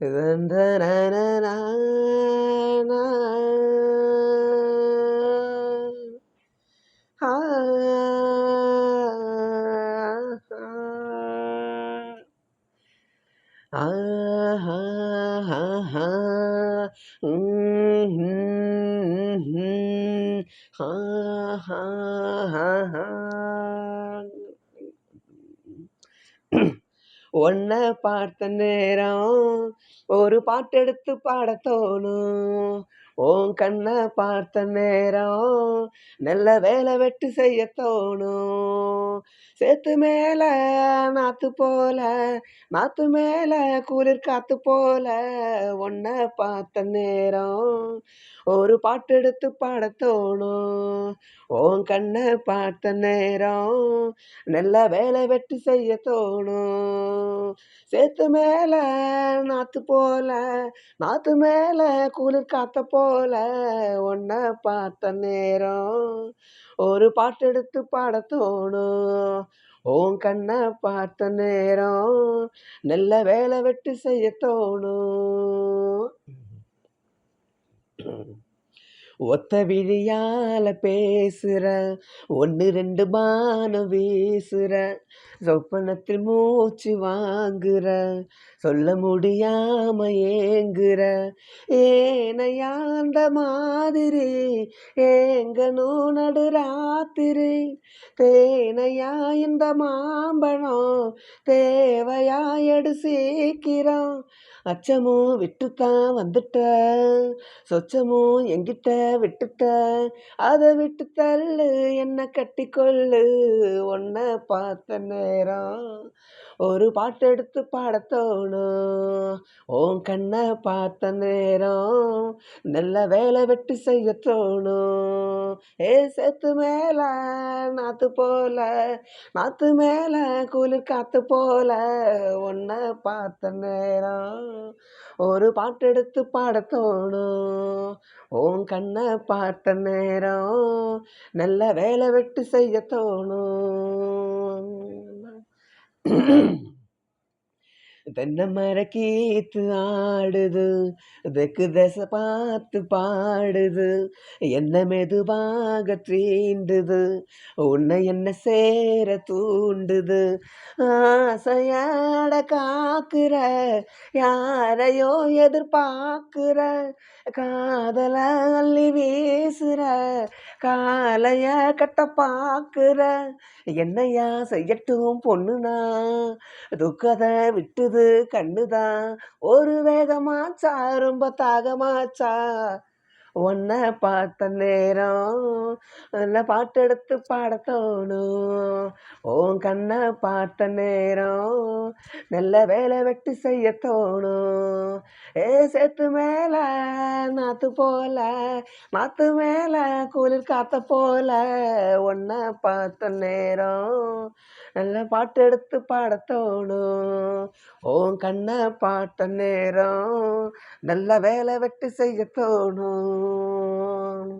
ha ha ha ஒன்ன பார்த்த நேரம் ஒரு பாட்டெடுத்து பாட தோணும். உன் கண்ணை பார்த்த நேரம் நல்ல வேலை வெட்டு செய்ய தோணும். சேத்து மேல நாத்து போல நாத்து மேல குளிர் காத்து போல உன்னை பார்த்த நேரம் ஒரு பாட்டு எடுத்து பாட தோணும். உன் கண்ணை பார்த்த நேரம் நல்ல வேலை வெட்டு செய்ய தோணும். சேத்து மேல நாத்து போல நாத்து மேல குளிர் காத்த போல ஒன்ன பார்த்த நேரம். ஒரு பாட்டெடுத்து பாட தோணும். உன் கண்ணை பார்த்த நேரம். நல்ல வேலை வெட்டு செய்ய தோணும். ஒத்த விழியால பேசுற ஒன்று ரெண்டு பானம் வீசுற சொப்பனத்தில் மூச்சு வாங்குற சொல்ல முடியாம ஏங்குற. ஏனையாண்ட மாதிரி ஏங்கணும் நடு ராத்திரி தேனையா இந்த மாம்பழம் தேவையா எடு சீக்கிரம். அச்சமும் விட்டுத்தான் வந்துட்ட சொச்சமும் எங்கிட்ட விட்டுட்ட அதை விட்டு தள்ளு என்ன கட்டி கொள்ளு பார்த்த நேரம் ஒரு பாட்டு எடுத்து பாட தோணும். உன் கண்ணை பார்த்த நேரம் நல்ல வேலை வெட்டி செய்ய தோணும். ஏ சேத்து மேல நாத்து போல நாத்து மேல குளிர் காத்து போல உன்னை பார்த்த நேரம் ஒரு பாட்டு எடுத்து பாடத்தோணும் தோணும். கண்ணை உன்னை பார்த்த நேரம் நல்ல வேலை வெட்டு செய்ய தோணும். தென்னை மர கீத்து ஆடுது தெக்கு தசை பார்த்து பாடுது என்ன மெதுவாக தீண்டுது உன்னை என்ன சேர தூண்டுது ஆசையாட காக்குற யாரையோ எதிர்பார்க்குற காதல அள்ளி வீசுற காலைய கட்ட பார்க்குற என்னையா செய்யட்டும் பொண்ணுனா துக்கதை விட்டுது கண்ணுதான் ஒரு வேகமாச்சா ரொம்ப தாகமாச்சா உன்னை பார்த்த நேரம் நல்ல பாட்டெடுத்து பாட தோணும்? உன் கண்ணை பார்த்த நேரம் நல்ல வேலை வெட்டி செய்ய தோணும். ஏ சேத்து மேல நாத்து போல நாத்து மேல குளிர் காத்த போல. உன்னை பார்த்த நேரம் நல்ல பாட்டெடுத்து பாட தோணும் ஓன் கண்ணை பாட்ட நேரம் நல்ல வேலை வெட்டு செய்ய தோணும்